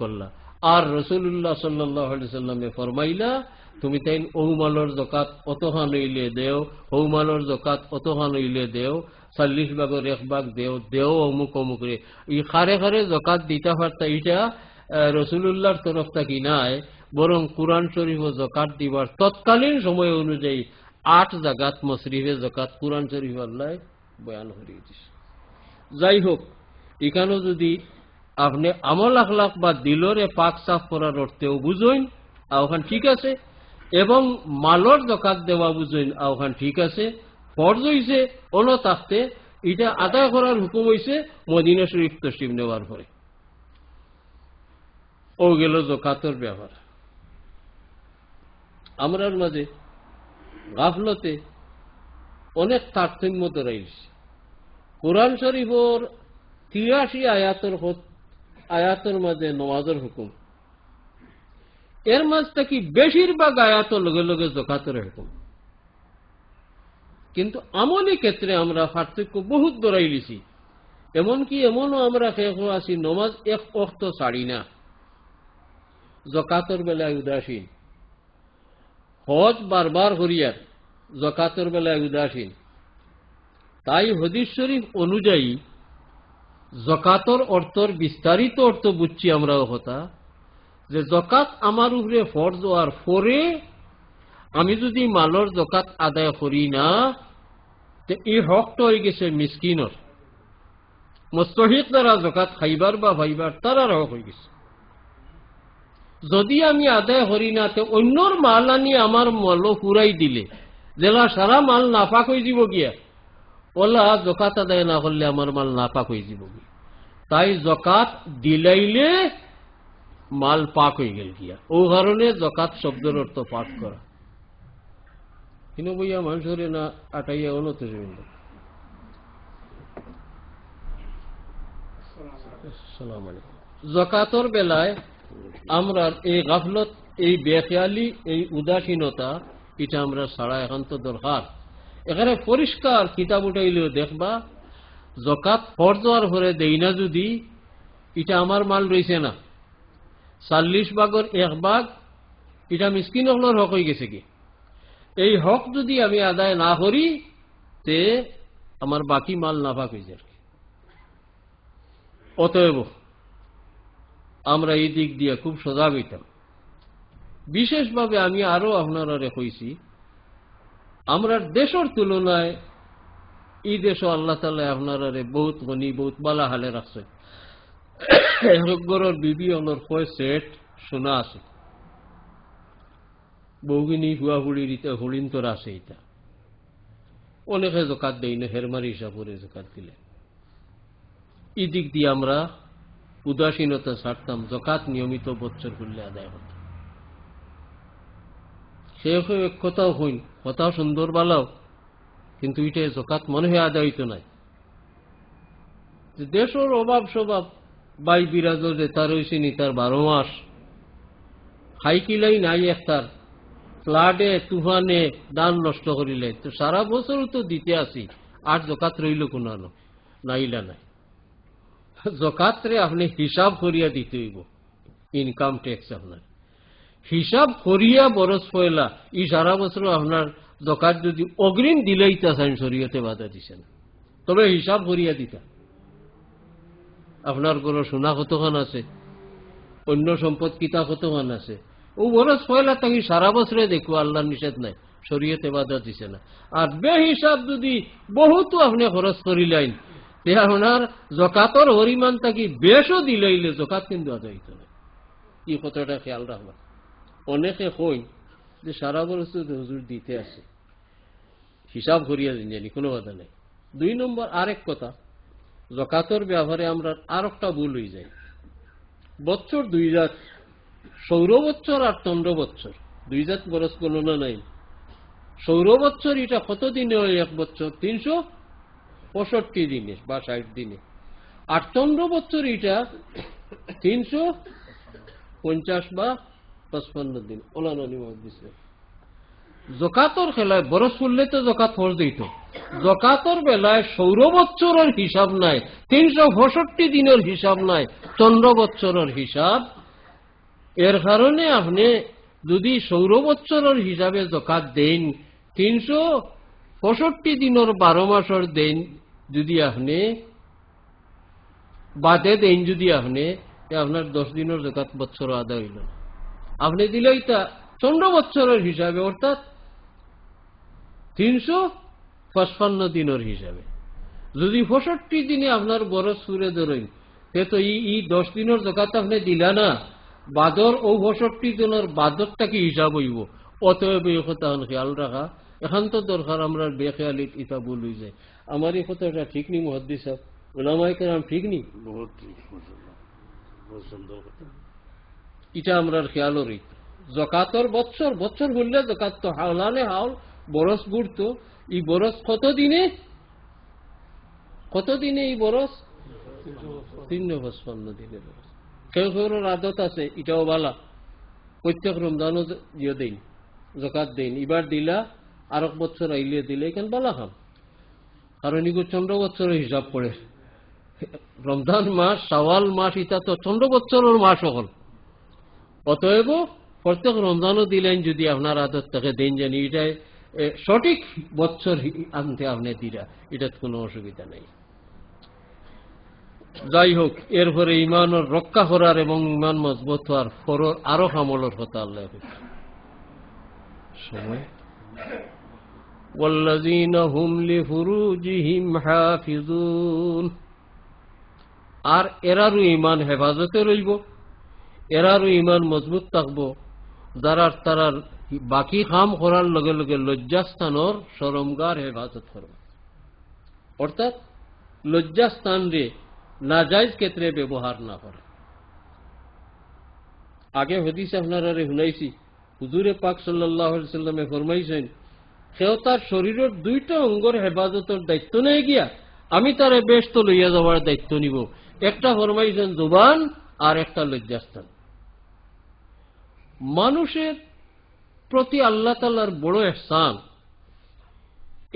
করলা। আর রসুল্লাহ সাল্লামে ফরমাইলা, তুমি তাই ঔমালর জকাত অতহান হইলে দেও হৌমালর জকাত অতহান হইলে দেও, চল্লিশ ভাগর এক ভাগ দেও দেও অমুক অমুক রে। ই খারে খারে জকাত দিতে পারতা এটা রসুল্লাহর তরফ থাকি নাই, বরং কোরআন শরীফ জকাত দিবার তৎকালীন সময় অনুযায়ী আট জাগাত মশরিফে জকাত কোরআন শরীফ আল্লাহ বয়ান দিছে। যাই হোক, এখানেও যদি আপনি আমল আখলাখ বা দিলরে পাক সাফ করার অর্থেও বুঝইন আওখান ঠিক আছে। এবং মালর জকাত দেওয়া বুঝইন আওখান ঠিক আছে। ফর্জ হইছে অন থাকতে এটা আদায় করার হুকুম হইছে, মদিনা শরীফ তসিম নেওয়ার পরে ও গেল জকাতর ব্যাপার। আমরার মাঝে গাফলতে অনেক তারতম্য ধরাইছে। কোরআন শরীফর তিরাশি আয়াতর আয়াতর মাঝে নমাজের হুকুম। এর মাঝ থেকে বেশিরভাগ আয়াত লগে লগে জকাতের হুকুম। কিন্তু আমলি ক্ষেত্রে আমরা পার্থক্য বহুত দৌড়াই লিছি। এমনকি এমনও আমরা শেষ আছি, নমাজ এক অর্থ ছাড়ি না। জকাতর বেলায় উদাসীন। হজ বারবার করিয়ার জকাতর বেলায় উদাসীন। তাই হদিস শরীফ অনুযায়ী জকাতর অর্থর বিস্তারিত অর্থ বুঝছি আমরা কথা যে জকাত আমার উপরে ফরজ হওয়ার পরে আমি যদি মালর জকাত আদায় করি না এই হকটা হয়ে গেছে মিসকিনর। মস্তহিক দ্বারা জকাত খাইবার বা ভাইবার তারার হক হয়ে গেছে। যদি আমি আদায় করি না, তো অন্যর মাল আনি আমার মল ফুরাই দিলে, জেলা সারা মাল নাফাক হয়ে যাব গিয়া। ওলা জকাত আদায় না করলে আমার মাল নাপাক হয়ে যাব। তাই জকাত দিলাইলে মাল পাক হয়ে গেল গিয়া। ও কারণে জকাত শব্দের অর্থ পাঠ করা। কিন্তু বইয়া মানুষের না আটাইয়া অনত জকাতর বেলায় আমরা এই গাফলত এই বেখেয়ালি এই উদাসীনতা এটা আমরা সারা একান্ত দরকার। এখানে পরিষ্কার কিতাব উঠাইলেও দেখবা জকাত ফরজোয়ার ভরে দেই না যদি এটা আমার মাল রয়েছে না। চাল্লিশ ভাগর এক ভাগ এটা মিসকিন হকলের হক হয়ে গেছে কি? এই হক যদি আমি আদায় না করি, তে আমার বাকি মাল নাফাক হয়ে যায় অতএব, আমরা এই দিক দিয়ে খুব সজাগ হইতাম। বিশেষভাবে আমি আরও আপনারা কইছি আমরা দেশের তুলনায় এই দেশও আল্লাহ তালা আপনারা বহুত গনি, বহুত বালা হালে রাখছে। বিবি কয় সেট শোনা আছে। হুয়া হুড়ির হুড়িন আছে এটা অনেকে জকাত দেই না, হেরমারি হিসাব জকাত দিলে। এই দিক দিয়ে আমরা উদাসীনতা ছাড়তাম, জকাত নিয়মিত বছর করলে আদায় হতো। সে এক কথাও হইন, কথাও সুন্দর বালাও, কিন্তু এটা জকাত মনে হয় আদায় হইতো নাই। দেশের অভাব স্বভাব বাই বিরাজ যে তার হয়েছে নি তার বারো মাস। হাইকিলাই নাই একটার ফ্লাডে, তুফানে দান নষ্ট করিলে। তো সারা বছর তো দিতে আসি, আর জকাত রইল কোনো নাইলা নাই। জকাতরে আপনি হিসাব করিয়া দিতে হইব ইনকাম ট্যাক্স আপনার। হিসাব করিয়া বরস পয়লা। ই সারা বছর আপনার জকাত যদি অগ্রিম দিলেই চান শরীয়তে বাধা দিছে না। তবে হিসাব করিয়া দিতা। আপনার কোনো সোনা কতক্ষণ আছে? অন্য সম্পদ কিতা কতক্ষণ আছে? ও বরস পয়লা তাকে সারা বছরে দেখো, আল্লাহর নিষেধ নাই, শরীয়তে বাধা দিছে না। আর বে হিসাব যদি বহুতো আপনি খরচ করিলেন, তে আপনার জকাতর হরিমান তাকে বেশও দিলাইলে জকাত কিন্তু আদায় হইত না এই কথাটা খেয়াল রাখবা অনেকে কই যে সারা বরস হুজুর দিতে আসে। হিসাব করিয়া জানি, কোনো কথা নেই। দুই নম্বর আরেক কথা, জকাতর ব্যবহারে আমরা আর একটা ভুল হয়ে যায়। বছর দুই জাত, সৌর বছর আর চন্দ্র বছর দুই জাত বরস গণনা নাই। সৌর বছর এটা কত দিনে হয় এক বছর তিনশো পঁয়ষট্টি দিনে বা ষাট দিনে। আর চন্দ্র বছর এটা তিনশো পঞ্চাশ বা পঁচপান্ন দিন ওলানি দিছে। জকাতর খেলায় বরস ফুললে তো জকাত দিত জকাতর বেলায় হিসাব নাই, তিনশো পঁয়ষট্টি দিনের হিসাব নাই হিসাব। এর কারণে আপনি যদি সৌর বৎসরের হিসাবে জকাত দেন, তিনশো পঁয়ষট্টি দিনের বারো মাসের দেন যদি আপনি, বাদে দেন যদি আপনি আপনার দশ দিনের জকাত বৎসর আদায় হইল। না। আপনি দিলেই তা চন্দ্র বৎসরের হিসাবে, অর্থাৎ তিনশো পঁচপান্ন দিনের হিসাবে। যদি পঁয়ষট্টি দিনে আপনার বরস সুরে ধরেন তে তো ই দশ দিনের জকাত আপনি দিলা না। বাদর ও পঁয়ষট্টি দিনের বাদরটা কি হিসাব হইব? অতএব এই কথা খেয়াল রাখা। এখন তো দরকার আমরা বেখেয়ালিত ইটা ভুল হয়ে যায় আমার এই কথাটা ঠিক নি মহাদ্দি সাহেব? ওলামাই কেরাম ঠিক নি? বহুত ঠিক বহুত সুন্দর কথা। এটা আমরা খেয়াল করি। জকাতর বৎসর বৎসর বললে জকাত তো হাওলানে হাওল বরস বুড়তো এই বরস কত দিনে কত দিনে এই বরস? তিন পঁচপান্ন দিনে বরস। কেউ কেউ আদত আছে, এটাও বালা। প্রত্যেক রমজানও ইয়ে দেন জকাত দেন এবার দিলা আর এক বছর আইলে দিলে এখান বালা খাম কারণ এগুলো চন্দ্র বছরের হিসাব করে রমজান মাস সাওয়াল মাস, এটা তো চন্দ্র বছরের মাস হল অতএব প্রত্যেক রমজানও দিলেন যদি আপনার আদত তাকে দেন জানি এটাই এ, সঠিক বৎসর হি- আনতে আপনি দিরা এটার কোনো অসুবিধা নেই যাই হোক এরপরে ইমানের রক্ষা করার এবং ইমান মজবুত হওয়ার ফরর আরো আমলের কথা আল্লাহ কইছে। সময় والذين هم لفروجهم حافظون আর এরারও ইমান হেফাজতে রইব এরারও ইমান মজবুত থাকব। যারা তারার বাকি কাম করার লগে লগে লজ্জাস্থানর সরমগার হেফাজত করবে। অর্থাৎ লজ্জাস্থান রে নাজাইজ ক্ষেত্রে ব্যবহার না করে। আগে হদিস আপনারা শুনাইছি, হুজুরে পাক সাল্লাহ সাল্লামে ফরমাইছেন, সেও তার শরীরের দুইটা অঙ্গর হেফাজতের দায়িত্ব নিয়ে গিয়া, আমি তার বেশ তো লইয়া যাওয়ার দায়িত্ব নিব। একটা ফরমাইছেন জুবান আর একটা লজ্জাস্থান। মানুষের প্রতি আল্লাহ তাল্লার বড় এহসান।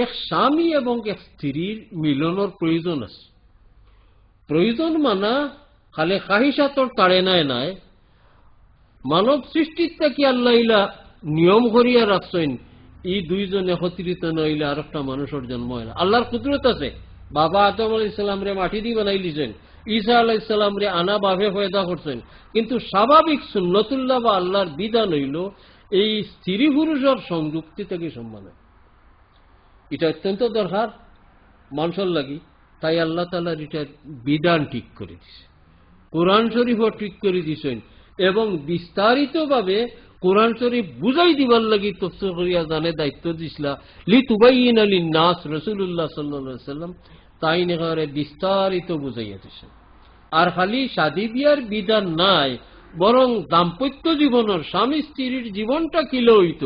এক স্বামী এবং এক স্ত্রীর মিলনের প্রয়োজন আছে। প্রয়োজন মানা খালে কাহিসাতর তাড়ে নাই। নাই মানব সৃষ্টির থেকে আল্লাহ ইলা নিয়ম করিয়া রাখছেন? ই দুইজনে একত্রিত নইলে আর একটা মানুষের জন্ম হয় না। আল্লাহর কুদরত আছে। বাবা আদম আলাই ইসলাম রে মাটি দিয়ে বানাই লিছেন ঈসা আলাহ ইসলাম রে আনা বাভে পয়দা করছেন। কিন্তু স্বাভাবিক সুন্নতুল্লাহ বা আল্লাহর বিধান হইল এই স্ত্রী পুরুষের সংযুক্তি থেকে সম্মান এটা অত্যন্ত দরকার মানুষের লাগি। তাই আল্লাহ তালার এটা বিধান ঠিক করে দিছে। কোরআন শরীফও ঠিক করে দিছেন এবং বিস্তারিতভাবে কোরআন শরীফ বুঝাই দিবার লাগি তফসির করিয়া জানে দায়িত্ব দিছিলা। লি তুবাইন আলী নাস রসুল্লাহ সাল্লা সাল্লাম তাই নেগারে বিস্তারিত বুঝাইয়াছেন আর খালি শাদি বিয়ার বিধান নাই, বরং দাম্পত্য জীবনের স্বামী স্ত্রীর জীবনটা কিলো হইত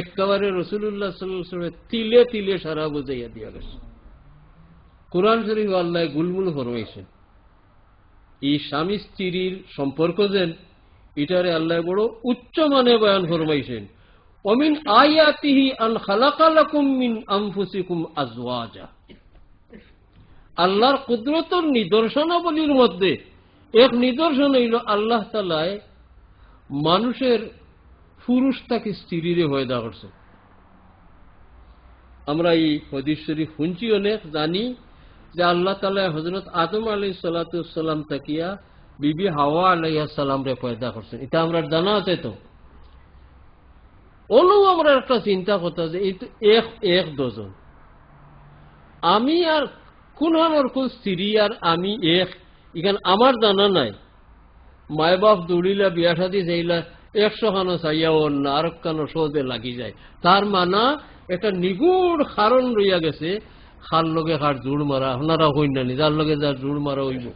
একেবারে রসুল্লাহ সাল্লামের তিলে তিলে সারা বুঝাইয়া দিয়া গেছে। কোরআন শরীফ আল্লাহ গুলমুল ফরমাইছেন এই স্বামী স্ত্রীর সম্পর্ক যেন এটারে আল্লাহ বড় উচ্চ মানে বয়ান ফরমাইছেন। অমিন আয়াতিহি আন খালাকালাকুম মিন আনফুসিকুম আজওয়াজা। আল্লাহর কুদরতর নিদর্শনাবলীর মধ্যে এক নিদর্শন হইল আল্লাহ তালায় মানুষের পুরুষ তাকে স্ত্রীরে হয়দা করছে। আমরা এই হদিস শরীফ শুনছি অনেক, জানি যে আল্লাহ তালা হজরত আদম আলী সাল্লাতাম তাকিয়া বিবি হাওয়া আলাইয়া সালাম রে পয়দা করছেন। এটা আমরা জানা আছে তো। ওলো আমরা একটা চিন্তা করতে যে এই তো এক এক দুজন আমি আর কোন আমার কোন স্ত্রী আর আমি এক। এখানে আমার জানা নাই। মায় বাপ দৌড়িলা, বিয়া সাদি চাইলা একশো খানো চাইয়া অন্য আর কানো সৌদে লাগি যায়। তার মানা একটা নিগুড় কারণ রইয়া গেছে। খার লগে খার জোড় মারা, আপনারা হইন না যার লগে যার জোড় মারা হইব।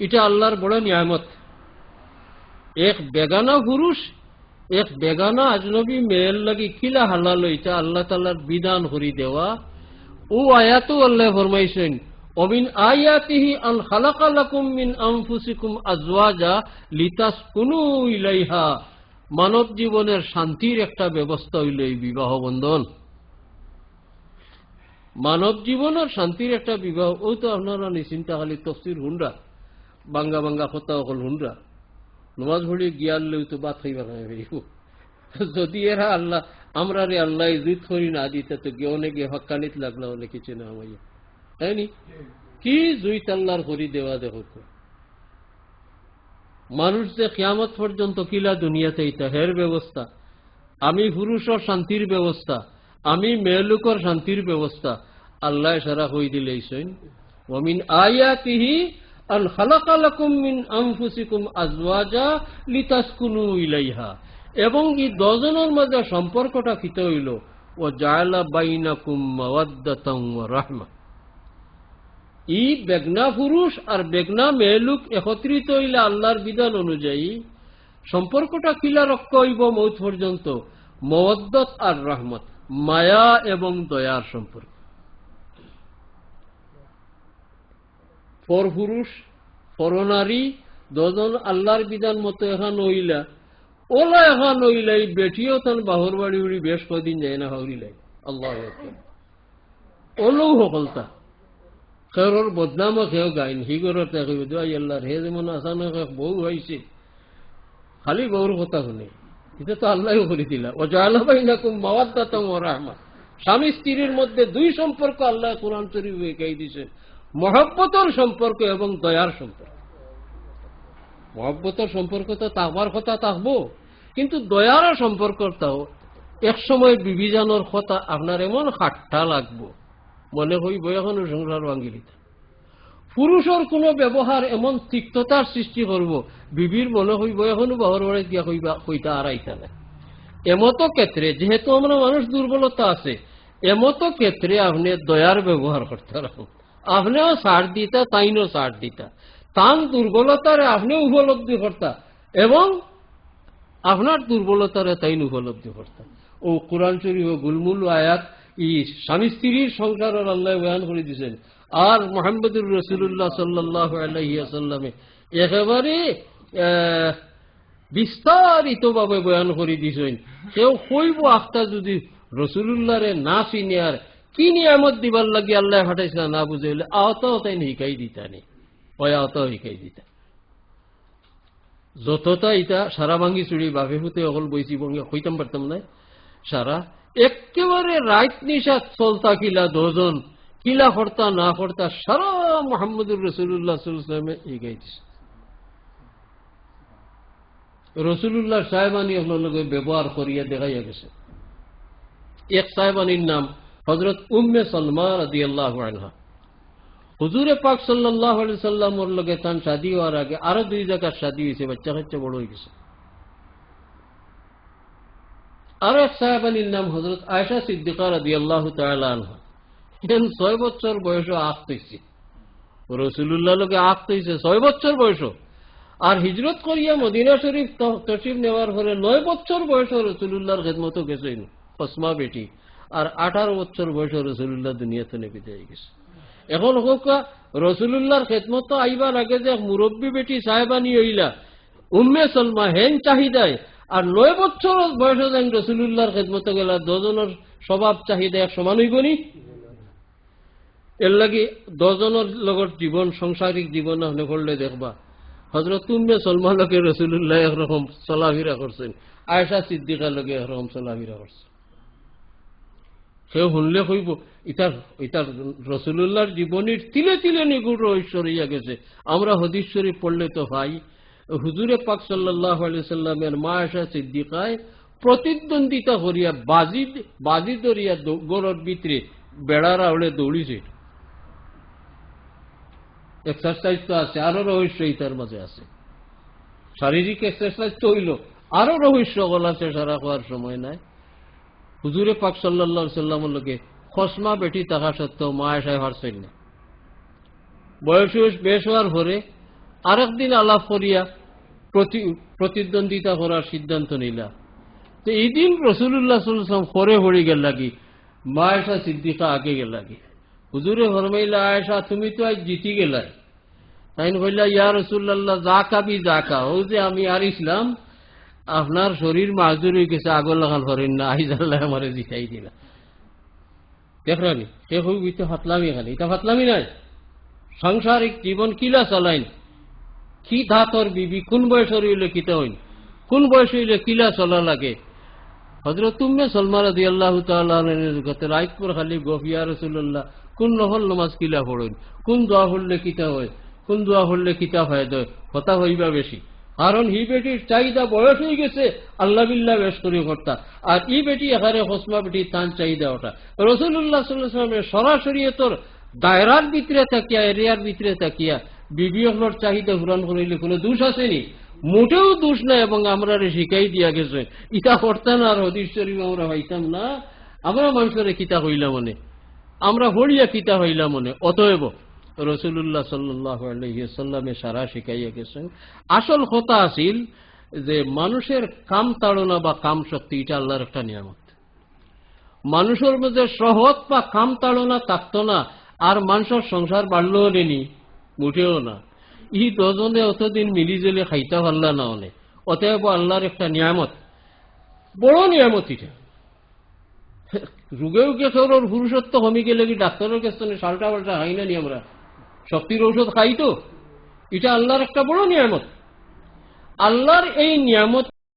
এটা আল্লাহর বড় নিয়ামত। এক বেগানা পুরুষ, এক বেগানা আজনবী, মেয়ের লাগি কিলা হালালো এটা আল্লাহ তাল্লার বিধান করি দেওয়া। ও আয়াতও আল্লাহ ফরমাইছেন, অমিন আয়াতিহি আন খালাকালাকুম মিন আনফুসিকুম আজওয়াজা লিতাসকুনু ইলাইহা মানব জীবনের শান্তির একটা ব্যবস্থা হইল এই বিবাহ বন্ধন। মানব জীবনের শান্তির একটা বিবাহ, ও তো আপনারা নিশ্চিন্তা খালি তফসির হুন্ডা বাঙ্গা বাঙ্গা কথা অকল হুন্ডা নমাজ পড়ি গিয়ালেও তো বাদ খাইবার যদি এরা আল্লাহ আমরা রে আল্লাহ ইজুত করি না দিতে, তো গিয়ে অনেক হকানিত লাগলা হলে কিছু না আমায়। তাই নি? কি জুইত আল্লাহর করি দেওয়া তো। মানুষ যে কিয়ামত পর্যন্ত কিলা দুনিয়াতে ইতা হের ব্যবস্থা, আমি পুরুষর শান্তির ব্যবস্থা, আমি মেয়েলুকর শান্তির ব্যবস্থা, আল্লাহ সারা হই দিলে ওমিন আয়াতিহি আল খালাকালাকুম মিন আনফুসিকুম আজওয়াজা লিতাসকুনু ইলাইহা। এবং এই দজনের মাঝে সম্পর্কটা ফিতে হইল, ও জায়লা বাইনাকুম মাওয়াদ্দাতাম ই বেগনা পুরুষ আর বেগনা মেয়েলুক একত্রিত হইলে আল্লাহর বিধান অনুযায়ী সম্পর্কটা কিলা রক্ষ হইব মৌত পর্যন্ত, মওয়াদ্দত আর রহমত, মায়া এবং দয়ার সম্পর্ক। পর পুরুষ পরনারী দজন আল্লাহর বিধান মতো এখন হইলা ওলা এখন হইলাই বেটিও তন বাহর বাড়ি উড়ি বেশ কদিন যায় না হইলাই আল্লাহ ওলও সকলতা খেৰৰ বদনামক সেও গাইন। সি দোৱাই আল্লাহৰ হে যেমন এক বউ হয়েছে খালি বউর কথা শুনে। এটা তো আল্লাহ করে দিলা। ও জালাবাইনাকুম মাওয়াদ্দাতাম ওয়া রাহমা স্বামী স্ত্রীর মধ্যে দুই সম্পর্ক আল্লাহ কোরআন শরীফ একাই দিয়েছেন মহব্বতর সম্পর্ক এবং দয়ার সম্পর্ক মহব্বতর সম্পর্ক তো তাকবার কথা থাকব কিন্তু দয়ারও সম্পর্ক তাও এক সময় বিবিজানোর কথা আপনার এমন খাট্টা লাগবো, মনে হইব এখন সংসার ভাঙ্গিলিত। পুরুষের কোনো ব্যবহার এমন তিক্ততার সৃষ্টি করব, বিবির মনে হইব এখনও বাহর বাড়ি দিয়া কইবা কইতা আর আইতা না এমতো ক্ষেত্রে, যেহেতু আমরা মানুষ দুর্বলতা আছে, এমতো ক্ষেত্রে আপনি দয়ার ব্যবহার করতে রাখুন আপনিও সার দিতা, তাইনও সার দিতা। তান দুর্বলতারে আপনি উপলব্ধি করতা, এবং আপনার দুর্বলতারে তাইন উপলব্ধি করতা ও কোরআন শরীফ ও গুলমুল আয়াত, ই স্বামী স্ত্রীর সংসারের আল্লাহ বয়ান করে দিয়েছেন। আর মোহাম্মদুর রসুল্লাহ সাল্লাহ আলহিয়াসাল্লামে একেবারে বিস্তারিত ভাবে বয়ান করে দিছেন কেউ কইব, আখতা যদি রসুল্লাহরে না চিনে আর কি নিয়ামত দিবার লাগি আল্লাহ ফাটাইছে না বুঝে তাই শিকাই দিতা নি ওই আওতাও শিকাই দিতা যতটা ইটা সারা ভাঙ্গি চুড়ি বাপে ফুতে অকল বইছি বঙ্গে হইতাম পারতাম না সারা একেবারে রাইত নিশা চলতা কিলা দজন কিলা করতা না করতা সারা মোহাম্মদুর রসুল্লাহ সাল্লামে এগাই দিছে। রসুল্লাহ সাহেবানী আপনার ব্যবহার করিয়া দেখাইয়া গেছে। এক সাহেবানীর নাম হজরত উম্মে সলমা রাদি আল্লাহ আনহা। হুজুরে পাক সাল্লাহ আলি সাল্লামর লগে তান শাদি হওয়ার আগে আরও দুই জায়গার শাদি হয়েছে, বাচ্চা কাচ্চা বড় হয়ে গেছে। আরও এক সাহেবানীর নাম হজরত আয়সা সিদ্দিকা রাদি আল্লাহ আনহা। এন ছয় বছর বয়স হয়েছে রসুল্লাহ লোকে আস্ত হয়েছে ছয় বছর বয়স আর হিজরত করিয়া মদিনা শরীফ তসিফ নেওয়ার পরে নয় বছর বয়স রসুল্লাহর খেদমতো গেছেন ফসমা বেটি। আর আঠারো বছর বয়স রসুল্লাহ দুনিয়াতে নেবে যাই গেছে। এখন হোক রসুল্লাহর খেদমত আইবার আগে যে মুরব্বী বেটি সাহেবানি হইলা উম্মে সলমা হেন চাহিদায় আর নয় বছর বয়স যেন রসুল্লাহর খেদমত গেলা দজনের স্বভাব চাহিদা এক সমান হইব নি? এর লাগি দজনের লগত জীবন সংসারিক জীবন আপনি করলে দেখবা। হজরত উম্মে সলমান লোকে রসুল্লাহ একরকম চলাফিরা করছেন আয়সা সিদ্দিকা লোকে একরকম চলাফিরা করছেন সেও শুনলে কইব ইতার ইতার রসুল্লাহর জীবনীর তিলে তিলে নিগুড় রহস্য রইয়া গেছে। আমরা হদিস শরীফ পড়লে তো ভাই, হুজুরে পাক সাল্লাহ সাল্লামের মা আয়সা সিদ্দিকায় প্রতিদ্বন্দ্বিতা করিয়া বাজি বাজি ধরিয়া গরর ভিতরে বেড়ারা ওড়ে দৌড়িছে। এক্সারসাইজ তো আছে, আরও রহস্য ইতার মাঝে আছে। শারীরিক এক্সারসাইজ তো হইল, আরও রহস্য গল সারা হওয়ার সময় নাই। হুজুরে পাক সাল্লা সাল্লামের লোকে খসমা বেটি থাকা সত্ত্বেও মা এসায় হারছেন না। বয়স বেশ হওয়ার পরে আরেকদিন আলাপ করিয়া প্রতিদ্বন্দ্বিতা করার সিদ্ধান্ত নিলা। তো এই দিন রসুল্লাহ সাল্লাম করে হয়ে গেল লাগি মা এসা সিদ্দিকা আগে গেল লাগি। হুজুরে ফরমাইলা আয়সা তুমি তো আজ জিতি গেলাই। তাই কইলা, ইয়া রসুল্লাহ যা কাবি যা কা ও যে আমি আর ইসলাম আপনার শরীর মাজুর হয়ে গেছে আগর লাগান করেন না, আইজ আল্লাহ আমারে জিতাই দিলা। দেখলানি সে হই ইতে ফাতলামি খালি, এটা ফাতলামি নাই সাংসারিক জীবন কিলা চালাইন? কি ধাতর বিবি? কোন বয়সের হইলে কিতা হইন? কোন বয়স হইলে কিলা চলা লাগে? হজরত তুমে সলমা রাজি আল্লাহ তালতে রাইতপুর খালি গফিয়া রসুল্লাহ কোন নহল নমাজ কিলা পড়ইন কোন দোয়া হলে কিতা হয়? কোন দোয়া হলে কিতা হয়? দয় হতা হইবা বেশি। কারণ হি বেটির চাহিদা বয়স হয়ে গেছে, আল্লাহ বিল্লাহ বেশ আর ই বেটি এখানে হসমা বেটি তান চাহিদা ওটা রসুল্লাহ সাল্লামের সরাসরি তোর দায়রার ভিতরে থাকিয়া, এরিয়ার ভিতরে থাকিয়া বিবিহর চাহিদা পূরণ করিলে কোনো দোষ আসেনি। মোটেও দোষ নাই এবং আমরা শিখাই দিয়া গেছে। ইতা করতাম আর হদিস শরীফ আমরা হইতাম না। আমরা মানুষের কিতা হইলাম মনে। আমরা হরিয়া কিতা হইলাম মনে। অতএব রসুল্লাহ সাল্লাসাল্লামে সারা শিখাইয়া গেছেন। আসল কথা আছিল যে মানুষের কাম তাড়না বা কাম শক্তি, এটা আল্লাহর একটা নিয়ামত। মানুষের মধ্যে সহজ বা কাম তাড়না থাকতো না, আর মানুষের সংসার বাড়লেও নেনি মুঠেও না। ই দজনে অতদিন মিলি জলে খাইতে পারলা না অনেক। অতএব আল্লাহর একটা নিয়ামত। বড় নিয়ামত এটা। রুগে উগে সৌরর পুরুষত্ব কমে গেলে কি ডাক্তারের কাছে সালটা পাল্টা খাই না নি আমরা? শক্তির ঔষধ খাই তো। এটা আল্লাহর একটা বড় নিয়ামত। আল্লাহর এই নিয়ামত